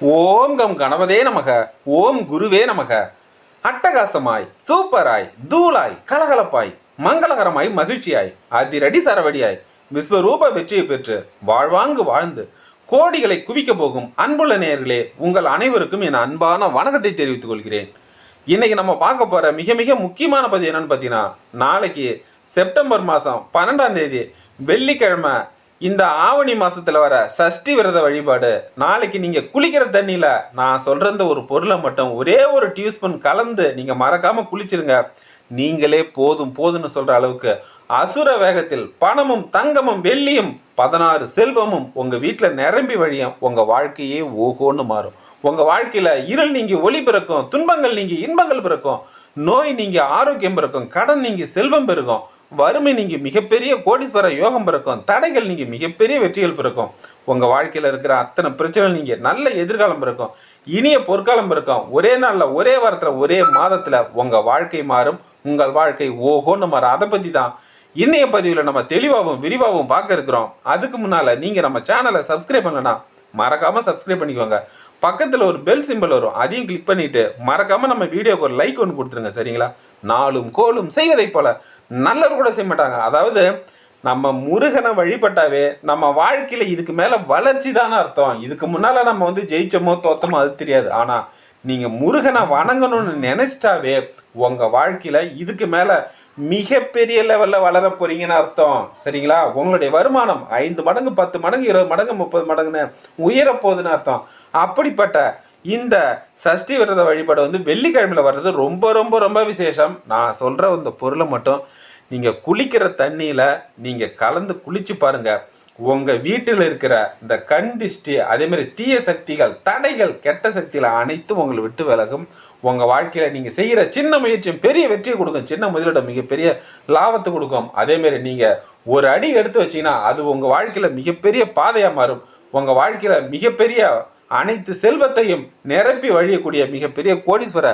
ஓம் come கணபதே நமக ஓம் குருவே நமக. அட்டகாசமாய் சூப்பராய் தூளாய் கலகலப்பாய் மங்களகரமாய் மகிழ்ச்சியாய் அதிரடி சரவடியாய் விஸ்வரூப வெற்றியை பெற்று வாழ்வாங்கு வாழ்ந்து கோடிகளை குவிக்க போகும் அன்புள்ள நேயர்களே உங்கள் அனைவருக்கும் என் அன்பான வணக்கத்தை தெரிவித்துக் கொள்கிறேன். இன்னைக்கு நம்ம பார்க்க போற மிக மிக முக்கியமான பதிவு என்னன்னு பார்த்தீங்கன்னா நாளைக்கு செப்டம்பர் மாதம் பன்னெண்டாம் தேதி வெள்ளிக்கிழமை இந்த ஆவணி மாசத்துல வர சஷ்டி விரத வழிபாடு நாளைக்கு நீங்க குளிக்கிற தண்ணியில நான் சொல்கிற இந்த ஒரு பொருளை மட்டும் ஒரே ஒரு டியூஸ்பூன் கலந்து நீங்க மறக்காம குளிச்சிருங்க. நீங்களே போதும் போதும்னு சொல்ற அளவுக்கு அசுர வேகத்தில் பணமும் தங்கமும் வெள்ளியும் பதினாறு செல்வமும் உங்க வீட்டில் நிரம்பி வழியும் உங்க வாழ்க்கையே ஓகோன்னு மாறும். உங்க வாழ்க்கையில இருள் நீங்கள் ஒளி பிறக்கும் துன்பங்கள் நீங்கள் இன்பங்கள் பிறக்கும் நோய் நீங்கள் ஆரோக்கியம் பிறக்கும் கடன் நீங்கள் செல்வம் பெருகும். வறுமை நீங்கள் மிகப்பெரிய கோடீஸ்வர யோகம் பிறக்கும். தடைகள் நீங்கள் மிகப்பெரிய வெற்றிகள் பிறக்கும். உங்கள் வாழ்க்கையில் இருக்கிற அத்தனை பிரச்சனைகள் நீங்கள் நல்ல எதிர்காலம் பிறக்கும். இனிய பொற்காலம் பிறக்கும். ஒரே நாளில் ஒரே வாரத்தில் ஒரே மாதத்தில் உங்கள் வாழ்க்கை மாறும். உங்கள் வாழ்க்கை ஓஹோன்னு மாறும். அதை பற்றி தான் இன்றைய பதிவில் நம்ம தெளிவாகவும் விரிவாகவும் பார்க்க இருக்கிறோம். அதுக்கு முன்னால் நீங்கள் நம்ம சேனலை சப்ஸ்கிரைப் பண்ணலாம் மறக்காமல் சப்ஸ்கிரைப் பண்ணிக்கோங்க. பக்கத்தில் ஒரு பெல் சிம்பிள் வரும். அதையும் கிளிக் பண்ணிவிட்டு மறக்காமல் நம்ம வீடியோக்கு ஒரு லைக் ஒன்று கொடுத்துருங்க சரிங்களா? நாளும் கோலும் செய்வதைப் போல் நல்லவர் கூட செய்ய மாட்டாங்க. அதாவது நம்ம முருகனை வழிபட்டாவே நம்ம வாழ்க்கையில் இதுக்கு மேலே வளர்ச்சி தானே அர்த்தம். இதுக்கு முன்னால் நம்ம வந்து ஜெயிச்சோமோ தோத்தமோ அது தெரியாது. ஆனால் நீங்கள் முருகனை வணங்கணும்னு நினச்சிட்டாவே உங்கள் வாழ்க்கையில் இதுக்கு மேலே மிகப்பெரிய லெவலில் வளர போகிறீங்கன்னு அர்த்தம். சரிங்களா? உங்களுடைய வருமானம் ஐந்து மடங்கு பத்து மடங்கு இருபது மடங்கு முப்பது மடங்குன்னு உயர போகுதுன்னு அர்த்தம். அப்படிப்பட்ட இந்த சஷ்டி விரத வழிபாடு வந்து வெள்ளிக்கிழமையில் வர்றது ரொம்ப ரொம்ப ரொம்ப விசேஷம். நான் சொல்கிற இந்த பொருளை மட்டும் நீங்கள் குளிக்கிற தண்ணியில் நீங்கள் கலந்து குளித்து பாருங்கள் உங்கள் வீட்டில் இருக்கிற இந்த கண் திஷ்டி அதேமாதிரி தீய சக்திகள் தடைகள் கெட்ட சக்திகள் அனைத்தும் உங்களை விட்டு விலகும். உங்கள் வாழ்க்கையில் நீங்கள் செய்கிற சின்ன முயற்சியும் பெரிய வெற்றியை கொடுக்கும். சின்ன முதலீடு மிகப்பெரிய லாபத்தை கொடுக்கும். அதேமாரி நீங்கள் ஒரு அடி எடுத்து வச்சிங்கன்னா அது உங்கள் வாழ்க்கையில் மிகப்பெரிய பாதையாக மாறும். உங்கள் வாழ்க்கையில் மிகப்பெரிய அனைத்து செல்வத்தையும் நிரப்பி வழியக்கூடிய மிகப்பெரிய கோடீஸ்வர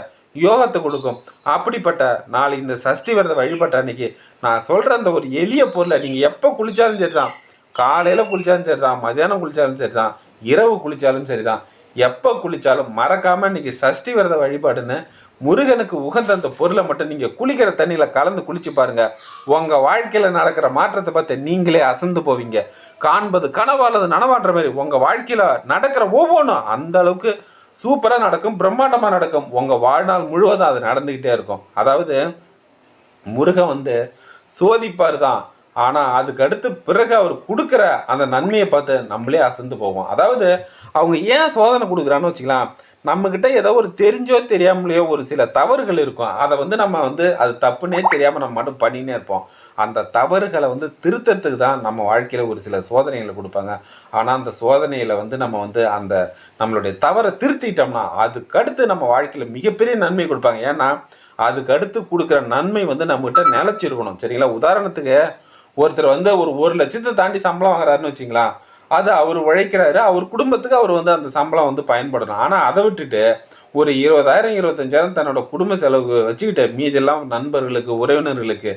யோகத்தை கொடுக்கும். அப்படிப்பட்ட நாளை இந்த சஷ்டி விரத வழிபட்ட அன்னைக்கு நான் சொல்கிற அந்த ஒரு எளிய பொருளை நீங்கள் எப்போ குளிச்சாலும் சரிதான். காலையில் குளிச்சாலும் சரிதான் மதியானம் சரி சரிதான் இரவு குளிச்சாலும் சரிதான். எப்போ குளித்தாலும் மறக்காமல் இன்றைக்கி சஷ்டி விரத வழிபாடுன்னு முருகனுக்கு உகந்த அந்த பொருளை மட்டும் நீங்கள் குளிக்கிற தண்ணியில் கலந்து குளிச்சு பாருங்கள் உங்கள் வாழ்க்கையில் நடக்கிற மாற்றத்தை பார்த்து நீங்களே அசந்து போவீங்க. காண்பது கனவானது நனவான்ற மாதிரி உங்கள் வாழ்க்கையில் நடக்கிற ஒவ்வொன்றும் அந்த அளவுக்கு சூப்பராக நடக்கும் பிரம்மாண்டமாக நடக்கும். உங்கள் வாழ்நாள் முழுவதும் அது நடந்துக்கிட்டே இருக்கும். அதாவது முருகன் வந்து சோதிப்பார் தான் ஆனால் அதுக்கடுத்து பிறகு அவர் கொடுக்குற அந்த நன்மையை பார்த்து நம்மளே அசந்து போவோம். அதாவது அவங்க ஏன் சோதனை கொடுக்குறான்னு வச்சுக்கலாம். நம்மக்கிட்ட ஏதோ ஒரு தெரிஞ்சோ தெரியாமலையோ ஒரு சில தவறுகள் இருக்கும். அதை வந்து நம்ம வந்து அது தப்புன்னே தெரியாமல் நம்ம மட்டும் பண்ணினே இருப்போம். அந்த தவறுகளை வந்து திருத்தத்துக்கு தான் நம்ம வாழ்க்கையில் ஒரு சில சோதனைகளை கொடுப்பாங்க. ஆனால் அந்த சோதனையில் வந்து நம்ம வந்து அந்த நம்மளுடைய தவறை திருத்திட்டோம்னா அதுக்கடுத்து நம்ம வாழ்க்கையில் மிகப்பெரிய நன்மை கொடுப்பாங்க. ஏன்னா அதுக்கு அடுத்து கொடுக்குற நன்மை வந்து நம்மகிட்ட நிலச்சிருக்கணும். சரிங்களா? உதாரணத்துக்கு ஒருத்தர் வந்து ஒரு ஒரு லட்சத்தை தாண்டி சம்பளம் வாங்குறாருன்னு வச்சிங்களா அது அவர் உழைக்கிறாரு அவர் குடும்பத்துக்கு அவர் வந்து அந்த சம்பளம் வந்து பயன்படணும். ஆனால் அதை விட்டுட்டு ஒரு இருபதாயிரம் இருபத்தஞ்சாயிரம் தன்னோட குடும்ப செலவுக்கு வச்சுக்கிட்டு மீதெல்லாம் நண்பர்களுக்கு உறவினர்களுக்கு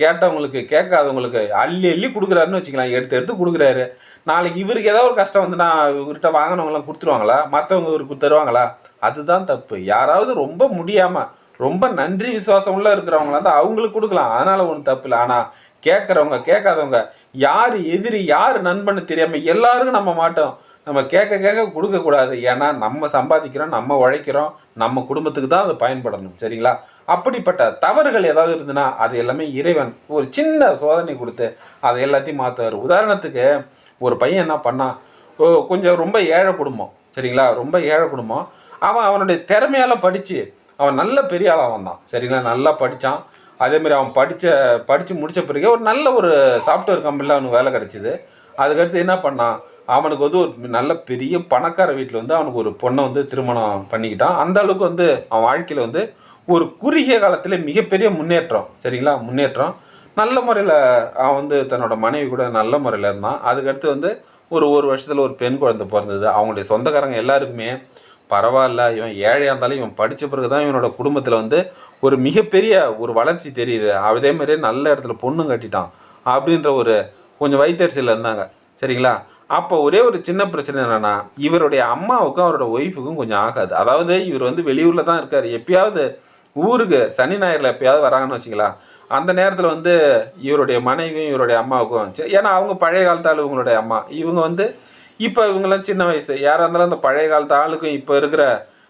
கேட்டவங்களுக்கு கேட்காதவங்களுக்கு அள்ளி அள்ளி கொடுக்குறாருன்னு வச்சுக்கலாம். எடுத்து எடுத்து கொடுக்குறாரு. நாளைக்கு இவருக்கு ஏதாவது ஒரு கஷ்டம் வந்து நான் இவர்கிட்ட வாங்கினவங்களாம் கொடுத்துருவாங்களா? மற்றவங்க இவருக்கு தருவாங்களா? அதுதான் தப்பு. யாராவது ரொம்ப முடியாமல் ரொம்ப நன்றி விசுவாசம் உள்ள இருக்கிறவங்களா தான் அவங்களுக்கு கொடுக்கலாம். அதனால் ஒன்றும் தப்பு இல்லை. ஆனால் கேட்குறவங்க கேட்காதவங்க யார் எதிரி யார் நண்பன்னு தெரியாமல் எல்லாருக்கும் நம்ம மாட்டோம். நம்ம கேட்க கேட்க கொடுக்கக்கூடாது ஏன்னா நம்ம சம்பாதிக்கிறோம் நம்ம உழைக்கிறோம் நம்ம குடும்பத்துக்கு தான் அது பயன்படணும். சரிங்களா? அப்படிப்பட்ட தவறுகள் ஏதாவது இருந்ததுன்னா அது எல்லாமே இறைவன் ஒரு சின்ன சோதனை கொடுத்து அதை எல்லாத்தையும் மாற்றுவார் உதாரணத்துக்கு ஒரு பையன் என்ன பண்ணான்? ஓ, கொஞ்சம் ரொம்ப ஏழை குடும்பம். சரிங்களா? ரொம்ப ஏழை குடும்பம். அவன் அவனுடைய திறமையால படித்து அவன் நல்ல பெரிய ஆளாக வந்தான். சரிங்களா? நல்லா படித்தான் அதேமாரி அவன் படித்த படித்து முடித்த பிறகு ஒரு நல்ல ஒரு சாஃப்ட்வேர் கம்பெனியில் அவனுக்கு வேலை கிடச்சிது. அதுக்கடுத்து என்ன பண்ணான்? அவனுக்கு வந்து ஒரு நல்ல பெரிய பணக்கார வீட்டில் வந்து அவனுக்கு ஒரு பொண்ணை வந்து திருமணம் பண்ணிக்கிட்டான். அந்த அளவுக்கு வந்து அவன் வாழ்க்கையில் வந்து ஒரு குறுகிய காலத்தில் மிகப்பெரிய முன்னேற்றம். சரிங்களா? முன்னேற்றம். நல்ல முறையில் அவன் வந்து தன்னோட மனைவி கூட நல்ல முறையில் இருந்தான். அதுக்கடுத்து வந்து ஒரு ஒரு வருஷத்தில் ஒரு பெண் குழந்தை பிறந்தது. அவங்களுடைய சொந்தக்காரங்க எல்லாருக்குமே பரவாயில்ல இவன் ஏழையாக இருந்தாலும் இவன் படித்த பிறகு தான் இவனோட குடும்பத்தில் வந்து ஒரு மிகப்பெரிய ஒரு வளர்ச்சி தெரியுது. அதே மாதிரி நல்ல இடத்துல பொண்ணும் கட்டிட்டான் அப்படின்ற ஒரு கொஞ்சம் வைத்தரிசியில் இருந்தாங்க. சரிங்களா? அப்போ ஒரே ஒரு சின்ன பிரச்சனை என்னென்னா இவருடைய அம்மாவுக்கும் அவரோட ஒய்ஃபுக்கும் கொஞ்சம் ஆகாது. அதாவது இவர் வந்து வெளியூரில் தான் இருக்கார். எப்பயாவது ஊருக்கு சனி ஞாயிறில் எப்பயாவது வராங்கன்னு வச்சுக்கலாம் அந்த நேரத்தில் வந்து இவருடைய மனைவியும் இவருடைய அம்மாவுக்கும் சரி, ஏன்னா அவங்க பழைய காலத்தால் இவங்களுடைய அம்மா. இவங்க வந்து இப்போ இவங்கெல்லாம் சின்ன வயசு. யாராக இருந்தாலும் அந்த பழைய காலத்து ஆளுக்கும் இப்போ இருக்கிற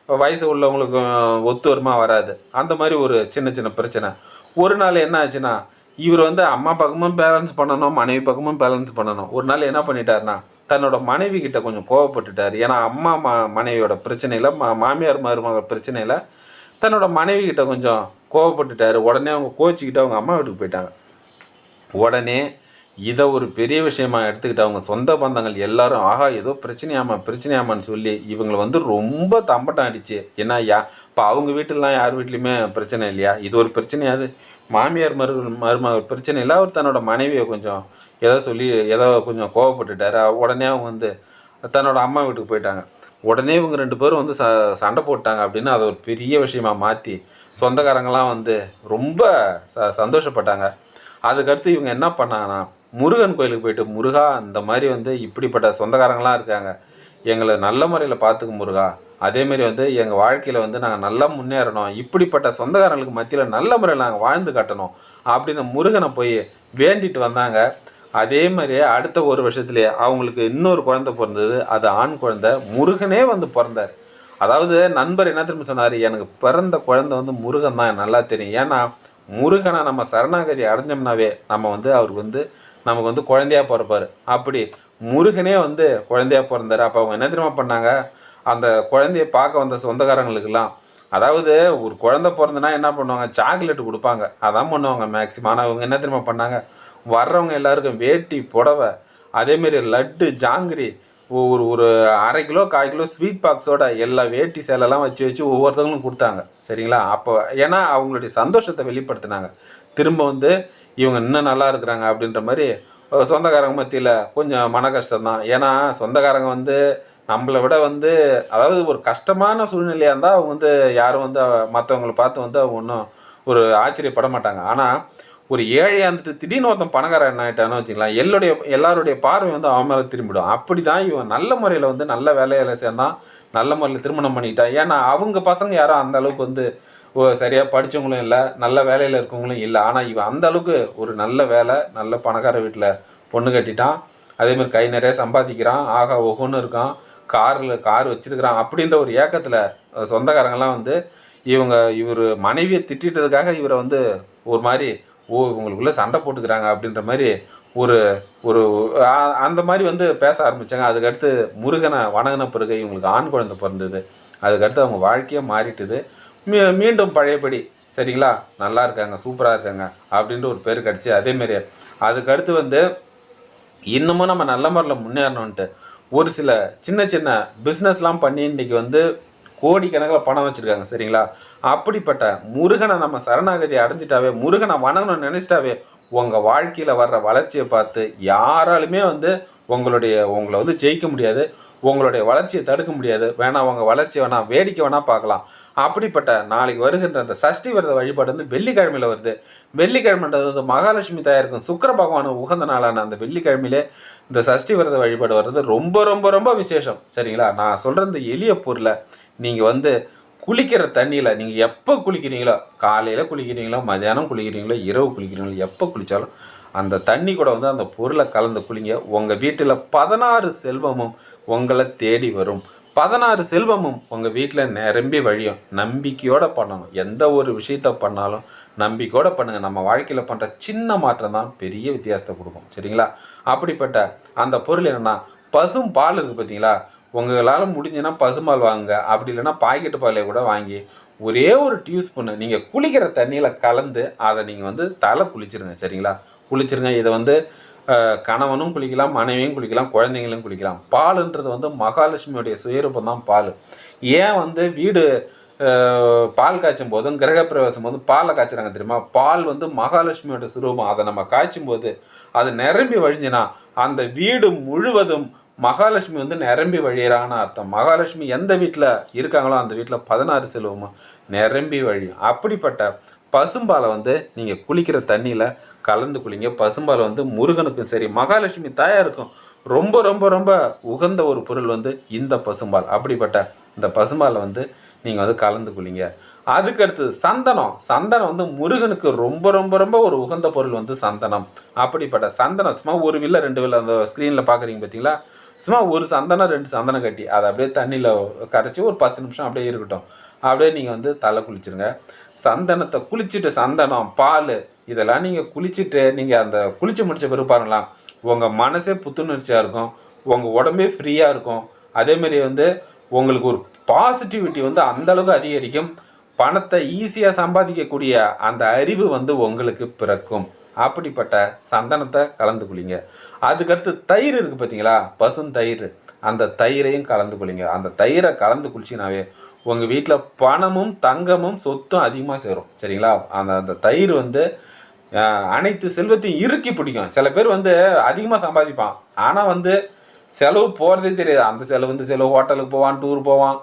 வயசு உள்ளவங்களுக்கும் ஒத்து வருமா வராது. அந்த மாதிரி ஒரு சின்ன சின்ன பிரச்சனை. ஒரு நாள் என்ன ஆச்சுன்னா இவர் வந்து அம்மா பக்கமும் பேலன்ஸ் பண்ணணும் மனைவி பக்கமும் பேலன்ஸ் பண்ணணும். ஒரு நாள் என்ன பண்ணிட்டாருன்னா தன்னோட மனைவி கிட்ட கொஞ்சம் கோவப்பட்டுட்டார். ஏன்னா அம்மா மா மனைவியோட பிரச்சனையில் மா மாமியார் மருமக பிரச்சனையில் தன்னோட மனைவி கிட்ட கொஞ்சம் கோவப்பட்டுட்டார். உடனே அவங்க கோச்சிக்கிட்டு அவங்க அம்மா வீட்டுக்கு போயிட்டாங்க. உடனே இதை ஒரு பெரிய விஷயமா எடுத்துக்கிட்டு அவங்க சொந்த பந்தங்கள் எல்லாரும் ஆஹா ஏதோ பிரச்சனையாமா பிரச்சனையாமான்னு சொல்லி இவங்களை வந்து ரொம்ப தம்பட்டம் அடிச்சு என்ன ஐயா? இப்போ அவங்க வீட்டிலலாம் யார் வீட்லேயுமே பிரச்சனை இல்லையா? இது ஒரு பிரச்சனையாது மாமியார் மரு மருமகள் பிரச்சனை இல்லை. அவர் தன்னோட மனைவியை கொஞ்சம் ஏதோ சொல்லி ஏதோ கொஞ்சம் கோவப்பட்டுட்டார். உடனே அவங்க வந்து தன்னோட அம்மா வீட்டுக்கு போயிட்டாங்க. உடனே இவங்க ரெண்டு பேரும் வந்து ச சண்டை போட்டாங்க அப்படின்னு அதை ஒரு பெரிய விஷயமா மாற்றி சொந்தக்காரங்களாம் வந்து ரொம்ப ச சந்தோஷப்பட்டாங்க. அதுக்கடுத்து இவங்க என்ன பண்ணாங்கன்னா முருகன் கோயிலுக்கு போயிட்டு முருகா இந்த மாதிரி வந்து இப்படிப்பட்ட சொந்தக்காரங்களாம் இருக்காங்க. எங்களை நல்ல முறையில் பார்த்துக்க முருகா. அதேமாரி வந்து எங்கள் வாழ்க்கையில் வந்து நாங்கள் நல்லா முன்னேறணும். இப்படிப்பட்ட சொந்தக்காரங்களுக்கு மத்தியில் நல்ல முறையில் நாங்கள் வாழ்ந்து காட்டணும். அப்படின்னு முருகனை போய் வேண்டிட்டு வந்தாங்க. அதே மாதிரி அடுத்த ஒரு வருஷத்துலேயே அவங்களுக்கு இன்னொரு குழந்தை பிறந்தது. அது ஆண் குழந்தை. முருகனே வந்து பிறந்தார். அதாவது நண்பர் என்ன திரும்ப சொன்னார்? எனக்கு பிறந்த குழந்தை வந்து முருகன் தான். நல்லா தெரியும். ஏன்னா முருகனை நம்ம சரணாகதி அடைஞ்சோம்னாவே நம்ம வந்து அவருக்கு வந்து நமக்கு வந்து குழந்தையா பிறப்பார். அப்படி முருகனே வந்து குழந்தையா பிறந்தார். அப்போ அவங்க என்ன தெரியுமா பண்ணாங்க? அந்த குழந்தைய பார்க்க வந்த சொந்தக்காரங்களுக்கெல்லாம் அதாவது ஒரு குழந்த பிறந்தனா என்ன பண்ணுவாங்க? சாக்லேட் கொடுப்பாங்க. அதான் பண்ணுவாங்க மேக்ஸிமம் ஆனால் அவங்க என்ன தெரியுமா பண்ணாங்க? வர்றவங்க எல்லாருக்கும் வேட்டி புடவை அதேமாரி லட்டு ஜாங்கிரி ஒரு ஒரு அரை கிலோ கால் கிலோ ஸ்வீட் பாக்ஸோட எல்லா வேட்டி சேலைலாம் வச்சு வச்சு ஒவ்வொருத்தவங்களும் கொடுத்தாங்க. சரிங்களா? அப்போ ஏன்னா அவங்களுடைய சந்தோஷத்தை வெளிப்படுத்தினாங்க. திரும்ப வந்து இவங்க இன்னும் நல்லா இருக்கிறாங்க அப்படின்ற மாதிரி சொந்தக்காரங்க மத்தியில் கொஞ்சம் மன கஷ்டம் தான் ஏன்னா சொந்தக்காரங்க வந்து நம்மளை விட வந்து அதாவது ஒரு கஷ்டமான சூழ்நிலையாக இருந்தால் அவங்க வந்து யாரும் வந்து மற்றவங்களை பார்த்து வந்து அவங்க ஒன்றும் ஒரு ஆச்சரியப்பட மாட்டாங்க. ஆனால் ஒரு ஏழையாக இருந்துட்டு திடீர்னு ஒருத்தன் பணக்காரன் என்ன ஆகிட்டான்னு வச்சுக்கலாம் எல்லோடைய எல்லாருடைய பார்வை வந்து அவன் மேலே திரும்பிடும். அப்படி தான் இவன் நல்ல முறையில் வந்து நல்ல வேலையில் சேர்ந்தான் நல்ல முறையில் திருமணம் பண்ணிட்டான். ஏன்னா அவங்க பசங்க யாரும் அந்த அளவுக்கு வந்து ஓ சரியாக படித்தவங்களும் இல்லை நல்ல வேலையில் இருக்கவங்களும் இல்லை. ஆனால் இவன் அந்த அளவுக்கு ஒரு நல்ல வேலை நல்ல பணக்கார வீட்டில் பொண்ணு கட்டிட்டான். அதேமாதிரி கை நிறைய சம்பாதிக்கிறான். ஆகா ஒவ்வொன்று இருக்கான். காரில் கார் வச்சிருக்கிறான் அப்படின்ற ஒரு ஏக்கத்தில் சொந்தக்காரங்கெல்லாம் வந்து இவங்க இவர் மனைவியை திட்டிட்டதுக்காக இவரை வந்து ஒரு மாதிரி ஓ இவங்களுக்குள்ளே சண்டை போட்டுக்கிறாங்க அப்படின்ற மாதிரி ஒரு ஒரு அந்த மாதிரி வந்து பேச ஆரம்பித்தாங்க அதுக்கடுத்து முருகனை வணங்கின பிறகு இவங்களுக்கு ஆண் குழந்தை பிறந்தது. அதுக்கடுத்து அவங்க வாழ்க்கையே மாறிட்டுது. மீ மீண்டும் பழையபடி சரிங்களா? நல்லா இருக்காங்க சூப்பராக இருக்காங்க அப்படின்ற ஒரு பேர் கிடச்சி அதேமாரி அதுக்கடுத்து வந்து இன்னமும் நம்ம நல்ல முறையில் முன்னேறணுன்ட்டு ஒரு சில சின்ன சின்ன பிஸ்னஸ்லாம் பண்ணி இன்னைக்கு வந்து கோடிக்கணக்கில் பணம் வச்சுருக்காங்க சரிங்களா? அப்படிப்பட்ட முருகனை நம்ம சரணாகதி அடைஞ்சிட்டாவே முருகனை வணங்கணும்னு நினச்சிட்டாவே உங்கள் வாழ்க்கையில் வர்ற வளர்ச்சியை பார்த்து யாராலுமே வந்து உங்களுடைய உங்களை வந்து ஜெயிக்க முடியாது உங்களுடைய வளர்ச்சியை தடுக்க முடியாது. வேணா உங்கள் வளர்ச்சி வேணால் வேடிக்கை வேணால் பார்க்கலாம். அப்படிப்பட்ட நாளைக்கு வருகின்ற அந்த சஷ்டி விரத வழிபாடு வந்து வெள்ளிக்கிழமையில் வருது. வெள்ளிக்கிழமைன்றது வந்து மகாலட்சுமி தாயாருக்கும் சுக்கர பகவான் உகந்த நாளான அந்த வெள்ளிக்கிழமையிலே இந்த சஷ்டி விரத வழிபாடு வர்றது ரொம்ப ரொம்ப ரொம்ப விசேஷம் சரிங்களா? நான் சொல்கிற இந்த எளிய பொருளை நீங்கள் வந்து குளிக்கிற தண்ணியில் நீங்கள் எப்போ குளிக்கிறீங்களோ காலையில் குளிக்கிறீங்களோ மதியானம் குளிக்கிறீங்களோ இரவு குளிக்கிறீங்களோ எப்போ குளித்தாலும் அந்த தண்ணி கூட வந்து அந்த பொருளை கலந்து குளிங்க. உங்கள் வீட்டில் பதினாறு செல்வமும் உங்களை தேடி வரும். பதினாறு செல்வமும் உங்கள் வீட்டில் நிரம்பி வழியும். நம்பிக்கையோடு பண்ணணும். எந்த ஒரு விஷயத்த பண்ணாலும் நம்பிக்கையோடு பண்ணுங்கள் நம்ம வாழ்க்கையில் பண்ணுற சின்ன மாற்றம் தான் பெரிய வித்தியாசத்தை கொடுக்கும். சரிங்களா? அப்படிப்பட்ட அந்த பொருள் என்னென்னா பசும் பால் இருக்குது பார்த்தீங்களா உங்களால் முடிஞ்சுன்னா பசும்பால் வாங்குங்க. அப்படி இல்லைன்னா பாக்கெட்டு பாலே கூட வாங்கி ஒரே ஒரு டியூஸ்பூன்னு நீங்கள் குளிக்கிற தண்ணியில் கலந்து அதை நீங்கள் வந்து தலை குளிச்சிருங்க சரிங்களா? குளிச்சிருங்க. இதை வந்து கணவனும் குளிக்கலாம் மனைவியும் குளிக்கலாம் குழந்தைங்களும் குளிக்கலாம். பாலுன்றது வந்து மகாலட்சுமியுடைய சுயரூபம் தான் பால். ஏன் வந்து வீடு பால் காய்ச்சும் போதும் கிரகப்பிரவேசம் வந்து பாலை காய்ச்சுறாங்க தெரியுமா? பால் வந்து மகாலட்சுமியோட சுரூபம். அதை நம்ம காய்ச்சும் போது அது நிரம்பி வழிஞ்சினா அந்த வீடு முழுவதும் மகாலட்சுமி வந்து நிரம்பி வழியிறான்னு அர்த்தம். மகாலட்சுமி எந்த வீட்டில் இருக்காங்களோ அந்த வீட்டில் பதினாறு செல்வமும் நிரம்பி வழியும். அப்படிப்பட்ட பசும்பாலை வந்து நீங்கள் குளிக்கிற தண்ணியில் கலந்து குளிங்க. பசும்பால் வந்து முருகனுக்கும் சரி மகாலட்சுமி தாயாருக்கும் ரொம்ப ரொம்ப ரொம்ப உகந்த ஒரு பொருள் வந்து இந்த பசும்பால். அப்படிப்பட்ட இந்த பசும்பாலை வந்து நீங்கள் வந்து கலந்து குளிங்க. அதுக்கடுத்து சந்தனம். சந்தனம் வந்து முருகனுக்கு ரொம்ப ரொம்ப ரொம்ப ஒரு உகந்த பொருள் வந்து சந்தனம். அப்படிப்பட்ட சந்தனம் சும்மா ஒரு வில்ல ரெண்டு வில்ல அந்த ஸ்க்ரீனில் பார்க்குறீங்க பார்த்தீங்களா சும்மா ஒரு சந்தனம் ரெண்டு சந்தனம் கட்டி அதை அப்படியே தண்ணியில் கரைச்சி ஒரு பத்து நிமிஷம் அப்படியே இருக்கட்டும். அப்படியே நீங்கள் வந்து தலை குளிச்சுருங்க. சந்தனத்தை குளிச்சுட்டு சந்தனம் பால் இதெல்லாம் நீங்கள் குளிச்சுட்டு நீங்கள் அந்த குளிச்சு முடிச்ச பிறகு பாருங்களாம் உங்கள் மனசே புத்துணர்ச்சியாக இருக்கும். உங்கள் உடம்பே ஃப்ரீயாக இருக்கும். அதேமாரி வந்து உங்களுக்கு ஒரு பாசிட்டிவிட்டி வந்து அந்தளவுக்கு அதிகரிக்கும். பணத்தை ஈஸியாக சம்பாதிக்கக்கூடிய அந்த அறிவு வந்து உங்களுக்கு பிறக்கும். அப்படிப்பட்ட சந்தனத்தை கலந்து குளிங்க. அதுக்கடுத்து தயிர் இருக்குது பார்த்தீங்களா பசும் தயிர். அந்த தயிரையும் கலந்து குளிங்க. அந்த தயிரை கலந்து குளிச்சினாவே உங்கள் வீட்டில் பணமும் தங்கமும் சொத்தும் அதிகமாக சேரும். சரிங்களா? அந்த அந்த தயிர் வந்து அனைத்து செல்வத்தையும் இறுக்கி பிடிக்கும். சில பேர் வந்து அதிகமாக சம்பாதிப்பான். ஆனால் வந்து செலவு போகிறதே தெரியாது. அந்த செலவு வந்து செலவு ஹோட்டலுக்கு போவான் டூர் போவான்.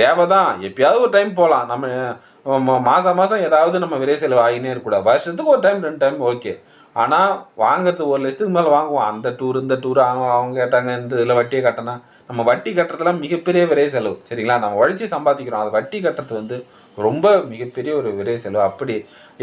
தேவை தான் எப்பயாவது ஒரு டைம் போகலாம் நம்ம மாதம் மாதம் ஏதாவது நம்ம விரை செலவு ஆகினே இருக்கக்கூடாது. வருஷத்துக்கு ஒரு டைம் ரெண்டு டைம் ஓகே ஆனால் வாங்குறது ஒரு லட்சத்துக்கு மேலே வாங்குவோம். அந்த டூர் இந்த டூர் அவங்க அவங்க கேட்டாங்க இந்த இதில் வட்டியை கட்டினா. நம்ம வட்டி கட்டுறதுலாம் மிகப்பெரிய விரை செலவு. சரிங்களா? நம்ம உழைச்சி சம்பாதிக்கிறோம். அது வட்டி கட்டுறது வந்து ரொம்ப மிகப்பெரிய ஒரு விரை செலவு. அப்படி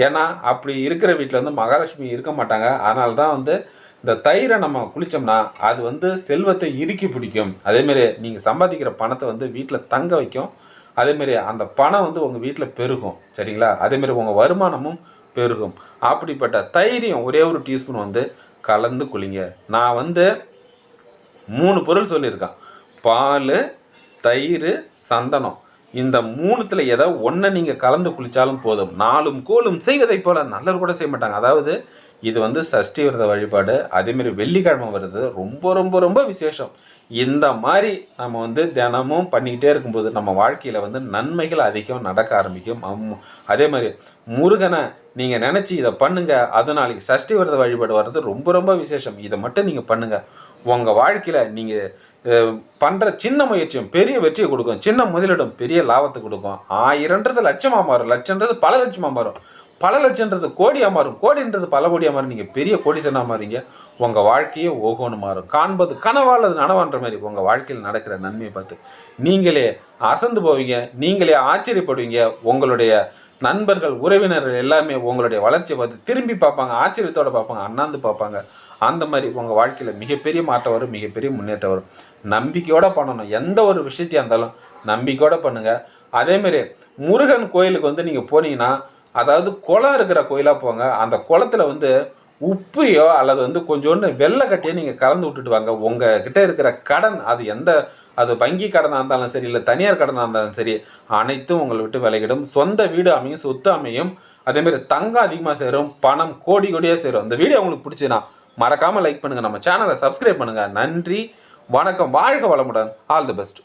ஏன்னா அப்படி இருக்கிற வீட்டில் வந்து மகாலட்சுமி இருக்க மாட்டாங்க. அதனால தான் வந்து இந்த தயிரை நம்ம குளித்தோம்னா அது வந்து செல்வத்தை இறுக்கி பிடிக்கும். அதேமாரி நீங்கள் சம்பாதிக்கிற பணத்தை வந்து வீட்டில் தங்க வைக்கும். அதேமாரி அந்த பணம் வந்து உங்கள் வீட்டில் பெருகும் சரிங்களா? அதேமாரி உங்கள் வருமானமும் பெருகும். அப்படிப்பட்ட தைரியம் ஒரே ஒரு டீஸ்பூன் வந்து கலந்து குளிங்க. நான் வந்து மூணு பொருள் சொல்லியிருக்கேன். பால் தயிர் சந்தனம். இந்த மூணுத்தில் ஏதோ ஒன்றை நீங்கள் கலந்து குளித்தாலும் போதும். நாலும் கோலும் செய்வதைப் போல் நல்லது கூட செய்ய மாட்டாங்க. அதாவது இது வந்து சஷ்டி விரத வழிபாடு அதேமாரி வெள்ளிக்கிழமை வருது. ரொம்ப ரொம்ப ரொம்ப விசேஷம். இந்த மாதிரி நம்ம வந்து தினமும் பண்ணிக்கிட்டே இருக்கும்போது நம்ம வாழ்க்கையில் வந்து நன்மைகள் அதிகம் நடக்க ஆரம்பிக்கும். அம்- அதே மாதிரி முருகனை நீங்கள் நினச்சி இதை பண்ணுங்கள் அது நாளைக்கு சஷ்டி விரத வழிபாடு வர்றது ரொம்ப ரொம்ப விசேஷம். இதை மட்டும் நீங்கள் பண்ணுங்கள் உங்கள் வாழ்க்கையில் நீங்கள் பண்ணுற சின்ன முயற்சியும் பெரிய வெற்றியை கொடுக்கும். சின்ன முதலிடம் பெரிய லாபத்தை கொடுக்கும். ஆயிரன்றது லட்சமாக மாறும். லட்சன்றது பல லட்சமாக மாறும். பல லட்சன்றது கோடியாக மாறும். கோடின்றது பல கோடியாக மாறும். நீங்கள் பெரிய கோடிசனாக மாறீங்க உங்கள் வாழ்க்கையே ஓகோன்னு மாறும். காண்பது கனவாளது நனவான்ற மாதிரி உங்கள் வாழ்க்கையில் நடக்கிற நன்மையை பார்த்து. நீங்களே அசந்து போவீங்க. நீங்களே ஆச்சரியப்படுவீங்க. உங்களுடைய நண்பர்கள் உறவினர்கள் எல்லாமே உங்களுடைய வளர்ச்சியை பார்த்து திரும்பி பார்ப்பாங்க ஆச்சரியத்தோடு பார்ப்பாங்க அண்ணாந்து பார்ப்பாங்க. அந்த மாதிரி உங்கள் வாழ்க்கையில் மிகப்பெரிய மாற்றம் வரும் மிகப்பெரிய முன்னேற்றம் வரும். நம்பிக்கையோடு பண்ணணும். எந்த ஒரு விஷயத்தையாக இருந்தாலும் நம்பிக்கையோடு பண்ணுங்கள் அதேமாரி முருகன் கோயிலுக்கு வந்து நீங்கள் போனீங்கன்னா அதாவது குளம் இருக்கிற கோயிலாக போங்க. அந்த குளத்தில் வந்து உப்பையோ அல்லது வந்து கொஞ்சோண்டு வெள்ளை கட்டியோ நீங்கள் கலந்து விட்டுட்டு வாங்க. உங்கள் கிட்டே இருக்கிற கடன் அது எந்த அது வங்கி கடனாக இருந்தாலும் சரி இல்லை தனியார் கடனாக இருந்தாலும் சரி அனைத்தும் உங்களை விட்டு விலகிடும். சொந்த வீடு அமையும் சொத்து அமையும். அதேமாரி தங்கம் அதிகமாக சேரும் பணம் கோடி கோடியாக சேரும். அந்த வீடியோ உங்களுக்கு பிடிச்சுன்னா மறக்காமல் லைக் பண்ணுங்கள் நம்ம சேனலை சப்ஸ்கிரைப் பண்ணுங்கள் நன்றி வணக்கம் வாழ்க வளமுடன். All the best